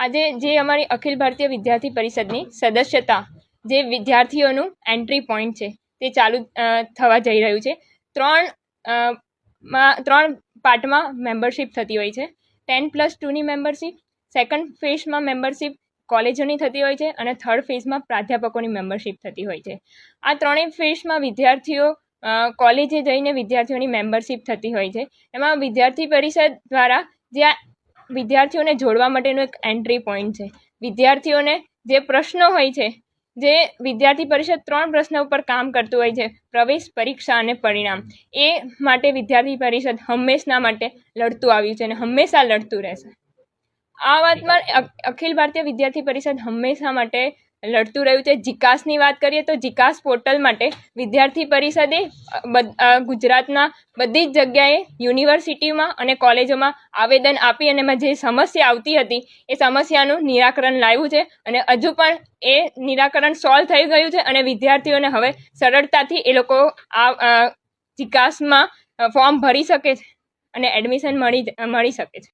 આજે જે અમારી અખિલ ભારતીય વિદ્યાર્થી પરિષદની સદસ્યતા જે વિદ્યાર્થીઓનું એન્ટ્રી પોઈન્ટ છે, તે ચાલુ થવા જઈ રહ્યું છે. ત્રણ ત્રણ પાર્ટમાં મેમ્બરશીપ થતી હોય છે. ટેન પ્લસ ટુની મેમ્બરશીપ સેકન્ડ ફેઝમાં મેમ્બરશિપ કોલેજોની થતી હોય છે અને થર્ડ ફેઝમાં પ્રાધ્યાપકોની મેમ્બરશીપ થતી હોય છે. આ ત્રણેય ફેઝમાં વિદ્યાર્થીઓ કોલેજે જઈને વિદ્યાર્થીઓની મેમ્બરશીપ થતી હોય છે. એમાં વિદ્યાર્થી પરિષદ દ્વારા જે આ વિદ્યાર્થીઓને જોડવા માટેનું એક એન્ટ્રી પોઈન્ટ છે. વિદ્યાર્થીઓને જે પ્રશ્નો હોય છે, જે વિદ્યાર્થી પરિષદ ત્રણ પ્રશ્નો ઉપર કામ કરતું હોય છે, પ્રવેશ, પરીક્ષા અને પરિણામ, એ માટે વિદ્યાર્થી પરિષદ હંમેશના માટે લડતું આવ્યું છે અને હંમેશા લડતું રહેશે. આ વાતમાં અખિલ ભારતીય વિદ્યાર્થી પરિષદ હંમેશા માટે લડતું રહ્યું છે. જીકાસની વાત કરીએ તો જીકાસ પોર્ટલ માટે વિદ્યાર્થી પરિષદે ગુજરાતના બધી જ જગ્યાએ યુનિવર્સિટીમાં અને કોલેજોમાં આવેદન આપી અને એમાં જે સમસ્યા આવતી હતી, એ સમસ્યાનું નિરાકરણ લાવ્યું છે અને હજુ પણ એ નિરાકરણ સોલ્વ થઈ ગયું છે અને વિદ્યાર્થીઓને હવે સરળતાથી એ લોકો આ જીકાસમાં ફોર્મ ભરી શકે છે અને એડમિશન મળી મળી શકે છે.